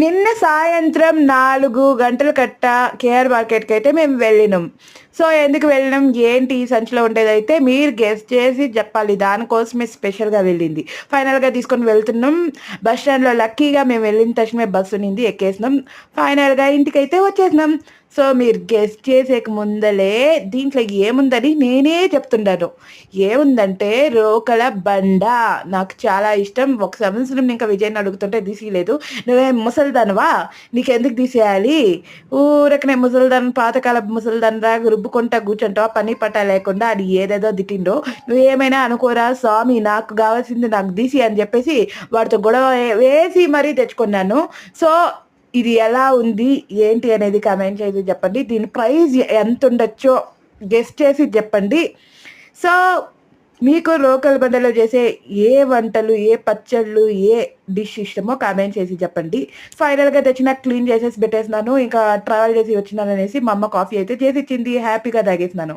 నిన్న సాయంత్రం నాలుగు గంటల కట్ట కేఆర్ మార్కెట్కి అయితే మేము వెళ్ళినాం. సో ఎందుకు వెళ్ళినాం ఏంటి? ఈ సంచిలో ఉండేదైతే మీరు గెస్ట్ చేసి చెప్పాలి. దానికోసమే స్పెషల్గా వెళ్ళింది. ఫైనల్గా తీసుకొని వెళ్తున్నాం. బస్ స్టాండ్లో లక్కీగా మేము వెళ్ళిన తక్షణమే బస్సు ఉన్నింది ఎక్కేసినాం. ఫైనల్గా ఇంటికి అయితే వచ్చేసినాం. సో మీరు గెస్ట్ చేసేక ముందలే దీంట్లో ఏముందని నేనే చెప్తుండాను. ఏముందంటే రోకల బండ. నాకు చాలా ఇష్టం. ఒక సంవత్సరం ఇంకా విజయ్ అడుగుతుంటే తీసేయలేదు. నువ్వే ముసలిదానవా? నీకెందుకు తీసేయాలి? ఊరకనే ముసలిదాన్ పాతకాల ముసలిదాన్ రా రుబ్బుకుంటా కూర్చుంటావా? పని పట్ట లేకుండా అది ఏదేదో దిట్టిండో నువ్వేమైనా అనుకోరా? స్వామి నాకు కావాల్సింది నాకు తీసి అని చెప్పేసి వాడితో గొడవ వేసి మరీ తెచ్చుకున్నాను. సో ఇది ఎలా ఉంది? ఏంటి అనేది కమెంట్ చేసి చెప్పండి. దీని ప్రైస్ ఎంత ఉండొచ్చో గెస్ట్ చేసి చెప్పండి. సో మీకు లోకల్ బండలో చేసే ఏ వంటలు ఏ పచ్చళ్ళు ఏ డిష్ ఇష్టమో కామెంట్ చేసి చెప్పండి. ఫైనల్గా తెచ్చిన క్లీన్ చేసేసి పెట్టేసినాను ఇంకా ట్రావెల్ చేసి వచ్చినాను అనేసి మా అమ్మ కాఫీ అయితే చేసి ఇచ్చింది. హ్యాపీగా తాగేసినాను.